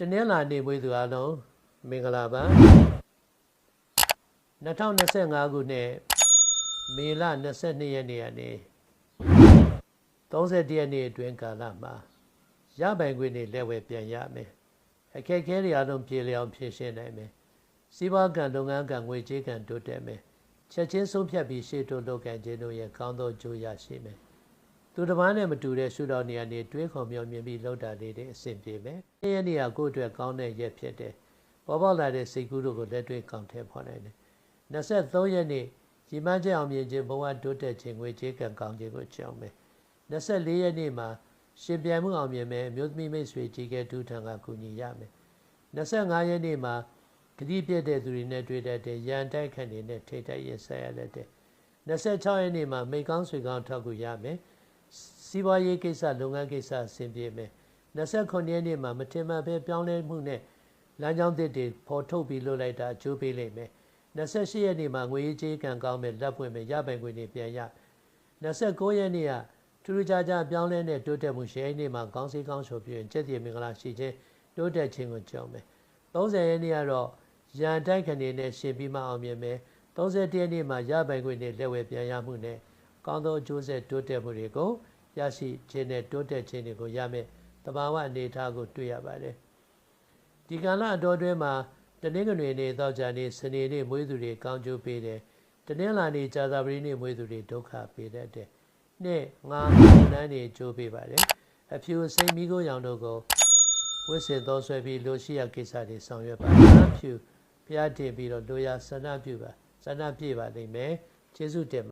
တနင်္လာနေ့မွေးသူအားလုံးမင်္ဂလာပါ2025ခုနှစ်မေလ22ရက်နေ့ကနေ31ရက်နေ့အတွင်းကာလမှာရပိုင်ခွင့်တွေလက်ဝဲပြန်ရမယ်အခက်အခဲတွေအားလုံးပြေလည်အောင်ဖြေရှင်းနိုင်မယ်စီးပွားကံလုပ်ငန်းကံငွေကြေးကံတိုးတက်မယ်ချက်ချင်းဆုံးဖြတ်ပြီးရှေ့တိုးလုပ်ကံခြင်းတို့ရဲ့ကောင်းသောကြိုးရရှိမယ် သူတစ်ပန်းနဲ့မတူတဲ့ရှုထောင့်နေရာနေတွေးခေါ်မျှော်မြင်ပြီးလောက်တာလေးတွေအဆင်ပြေမယ်။ဒီရက်နေရာကိုယ့်အတွက်ကောင်းတဲ့ရက်ဖြစ်တယ်။ပေါ်ပေါက်လာတဲ့စိတ်ကူးတို့ကိုလက်တွေ့ကောင်းထည့်ဖော်နိုင်တယ်။23ရက်နေ့ရီမန်းချက်အောင်မြင်ခြင်းဘဝတိုးတက်ခြင်းငွေကြေးကံကောင်းခြင်းကိုကြောင်းမယ်။24ရက်နေ့မှာရှင်ပြိုင်မှုအောင်မြင်မယ်အမျိုးသမီးမိတ်ဆွေကြီးကဲဒူးထံကကူညီရမယ်။25ရက်နေ့မှာဂတိပြည့်တဲ့သူတွေနဲ့တွေ့တတ်တဲ့ရန်တိုက်ခတ်နေနဲ့ထိတ်တိုက်ရင်ဆက်ရလက်တဲ့26ရက်နေ့မှာမိကောင်းဆွေကောင်းထောက်ကူရမယ်။ စီးပွားရေးကိစ္စလုပ်ငန်းကိစ္စအဆင်ပြေမယ်29ရက်နေ့မှာမတင်မှတ်ပဲပြောင်းလဲမှုနဲ့လမ်းကြောင်းသစ်တွေပေါ်ထုတ်ပြီးလုပ်လိုက်တာအကျိုးပေးလိမ့်မယ်28ရက်နေ့မှာငွေရေးကြေးကံကောင်းမယ်လက်ပွင့်မယ်ရပိုင်ခွင့်တွေပြန်ရ29ရက်နေ့ကထူးထူးခြားခြားပြောင်းလဲတဲ့တိုးတက်မှုရှယ်နေ့မှာကောင်းစီကောင်းဆိုပြီးရင်ကျက်တည်မင်္ဂလာရှိခြင်းတိုးတက်ခြင်းကိုကြောင်းမယ်30ရက်နေ့ကတော့ရန်တိုက်ခဏနဲ့ရှင်ပြီးမှအောင်မြင်မယ်31ရက်နေ့မှာရပိုင်ခွင့်တွေလက်ဝဲပြန်ရမှုနဲ့ကောင်းသောအကျိုးဆက်တိုးတက်မှုတွေကို ရရှိခြင်းနဲ့တိုးတက်ခြင်းတွေကိုရမယ်တဘာဝအနေအထားကိုတွေ့ရပါတယ်ဒီကာလအတော်အတွင်းမှာတနင်္ဂနွေနေ့သောကြာနေ့စနေနေ့မွေးသူတွေကောင်းကျိုးပေးတယ်တနင်္လာနေ့ကြာသပတေးနေ့မွေးသူတွေဒုက္ခပေးတတ်တယ်နေ့ငါးနန်းတွေကျိုးပေးပါတယ်အဖြူစိမ်မီးကိုရောင်တို့ကိုဝစ်စင်သောဆွဲပြီးလိုရှိရကိစ္စတွေဆောင်ရွက်ပါအဖြူဖျားတင်ပြီးတော့လိုရာဆန္ဒပြုပါဆန္ဒပြပါလိမ့်မယ်ကျေးဇူးတင်